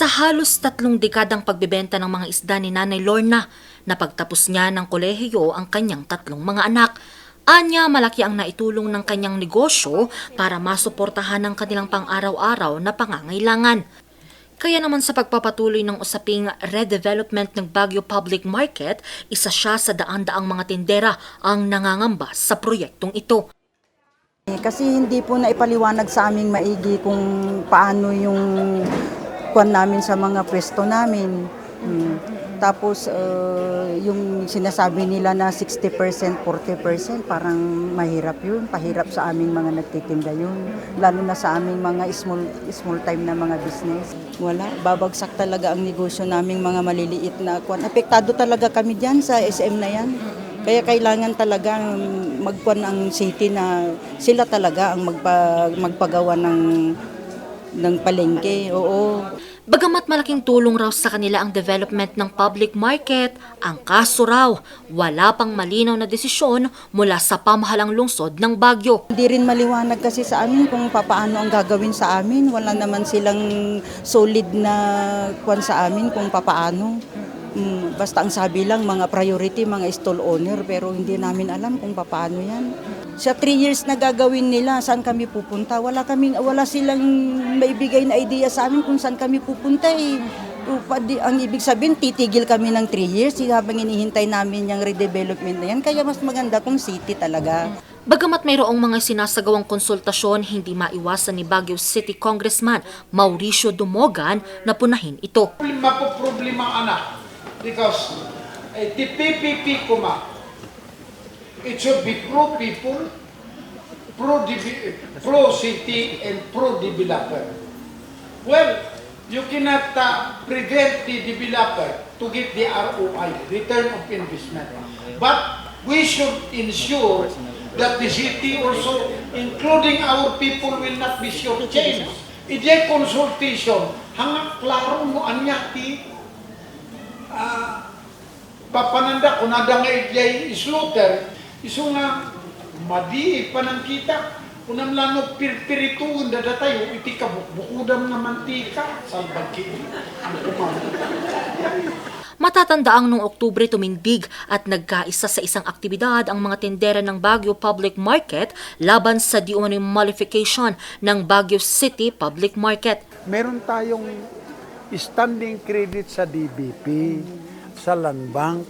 Sa halos tatlong dekadang pagbebenta ng mga isda ni Nanay Lorna, napagtapos niya ng kolehiyo ang kanyang tatlong mga anak. Anya, malaki ang naitulong ng kanyang negosyo para masuportahan ang kanilang pang-araw-araw na pangangailangan. Kaya naman sa pagpapatuloy ng usaping redevelopment ng Baguio Public Market, isa siya sa daan-daang mga tindera ang nangangamba sa proyektong ito. Eh, Kasi hindi po na ipaliwanag sa aming maigi kung paano yung kwan namin sa mga pwesto namin. Mm. Tapos uh, yung sinasabi nila na 60%, 40%, parang mahirap yun. Pahirap sa aming mga nagtitinda yun. Lalo na sa aming mga small, small time na mga business. Wala, babagsak talaga ang negosyo naming mga maliliit na kwan. Apektado talaga kami dyan sa SM na yan. Kaya kailangan talaga magkuan ang city na sila talaga ang magpa, magpagawa ng ng palengke. Oo. Bagamat malaking tulong raw sa kanila ang development ng public market, ang kaso raw, wala pang malinaw na desisyon mula sa pamahalang lungsod ng Baguio. Hindi rin maliwanag kasi sa amin kung papaano ang gagawin sa amin. Wala naman silang solid na kwan sa amin kung papaano. Mm, basta ang sabi lang, mga priority, mga stall owner, pero hindi namin alam kung papaano yan. Sa three years na gagawin nila, saan kami pupunta? Wala, kaming, wala silang maibigay na idea sa amin kung saan kami pupunta eh. Ang ibig sabihin, titigil kami ng 3 years eh, habang inihintay namin yung redevelopment na yan. Kaya mas maganda kung city talaga. Bagamat mayroong mga sinasagawang konsultasyon, hindi maiwasan ni Baguio City Congressman Mauricio Dumogan na punahin ito. mapoproblema ang anak because eh, the PPP kuma it should be pro people pro and pro developer. Well you cannot uh, prevent the developer to get the ROI return of investment. But we should ensure that the city also including our people will not be shortchanged. Ije consultation hanga klaro mo anya ti papananda kung nada nga ijay slaughter iso nga madi panang kita unam lano pirpirituon dada tayo iti kabukbukudam na mantika. Salbagi Matatandaang noong Oktubre tumindig at nagkaisa sa isang aktibidad ang mga tindera ng Baguio Public Market laban sa di umano'y modification ng Baguio City Public Market. meron tayong standing credit sa DBP, sa Land Bank.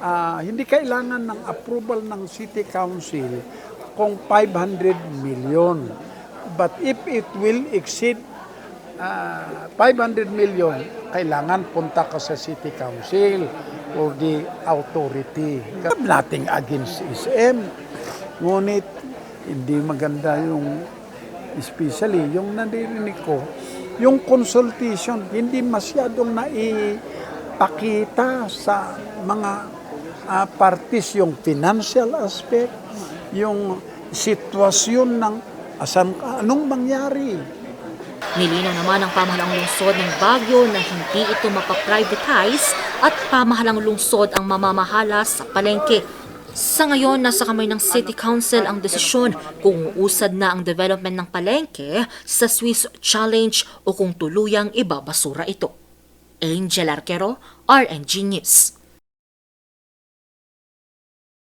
Ah, hindi kailangan ng approval ng City Council kung 500 million. But if it will exceed ah, 500 million, kailangan punta ka sa City Council or the authority. Nothing against SM. Ngunit, hindi maganda yung especially yung naririnig ko, yung consultation, hindi masyadong naipakita sa mga ah, parties yung financial aspect, yung sitwasyon ng asan, anong mangyari. Nilinaw naman ang pamahalang lungsod ng Baguio na hindi ito mapaprivatize at pamahalang lungsod ang mamamahala sa palengke. Sa ngayon, nasa kamay ng City Council ang desisyon kung uusad na ang development ng palengke sa Swiss Challenge o kung tuluyang ibabasura ito. Angel Arquero, RNG News.